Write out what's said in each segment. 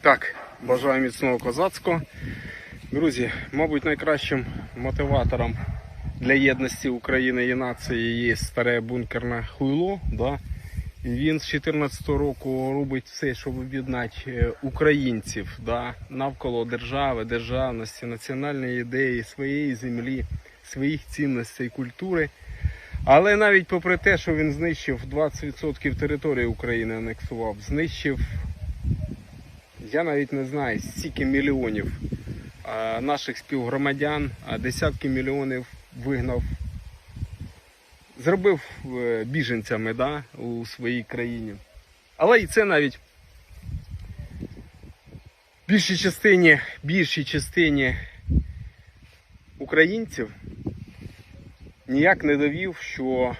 Так, бажаю міцного козацького. Друзі, мабуть, найкращим мотиватором для єдності України і нації є старе бункерне хуйло. Да? Він з 2014 року робить все, щоб об'єднати е, українців да? навколо держави, державності, національної ідеї, своєї землі, своїх цінностей, культури. Але навіть попри те, що він знищив 20% території України, анексував, знищив я навіть не знаю, стільки мільйонів наших співгромадян, десятки мільйонів вигнав, зробив е, біженцями да, у своїй країні. Але і це навіть більшій частині, більшій частині українців ніяк не довів, що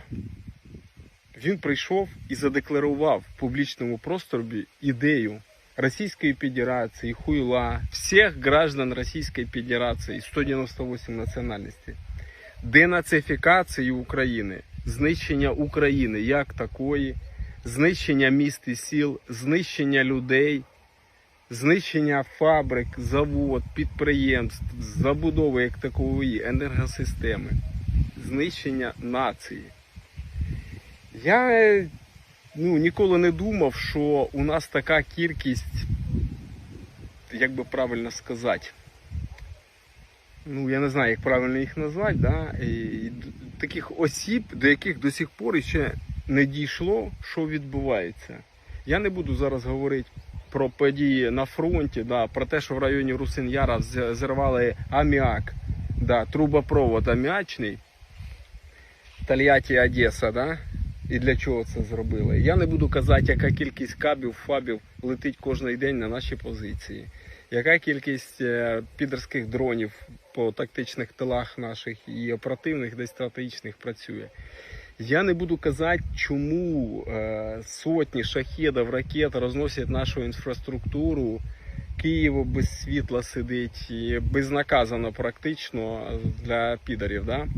він прийшов і задекларував в публічному просторі ідею Российской Федерации, хуйла, всех граждан Российской Федерации, 198 національностей, денацифікації України, знищення України як такої, знищення міст і сіл, знищення людей, знищення фабрик, завод, підприємств, забудови як такової, енергосистеми, знищення нації. Я ну, ніколи не думав, що у нас така кількість, як би правильно сказати, ну я не знаю, як правильно їх назвати, да? і д- таких осіб, до яких до сих пор ще не дійшло, що відбувається. Я не буду зараз говорити про події на фронті, да, про те, що в районі Русин-Яра зірвали аміак, да, трубопровод аміачний, Тольятті, Одеса, да? І для чого це зробили. Я не буду казати, яка кількість кабів, фабів летить кожен день на наші позиції, яка кількість е, підерських дронів по тактичних тилах наших і оперативних, десь стратегічних працює. Я не буду казати, чому е, сотні шахедів, ракет розносять нашу інфраструктуру. Києво без світла сидить і безнаказано практично для підарів. Да?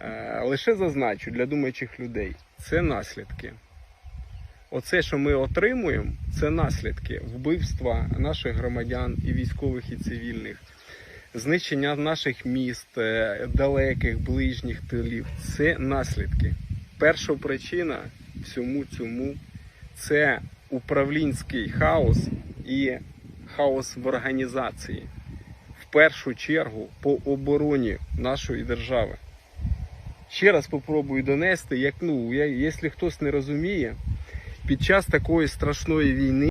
Е, Лише зазначу для думаючих людей, це наслідки. Оце, що ми отримуємо, це наслідки вбивства наших громадян і військових, і цивільних, знищення наших міст, е, далеких, ближніх тилів. Це наслідки. Перша причина всьому цьому це управлінський хаос і хаос в організації. В першу чергу по обороні нашої держави. Ще раз попробую донести, як ну, я- якщо хтось не розуміє, під час такої страшної війни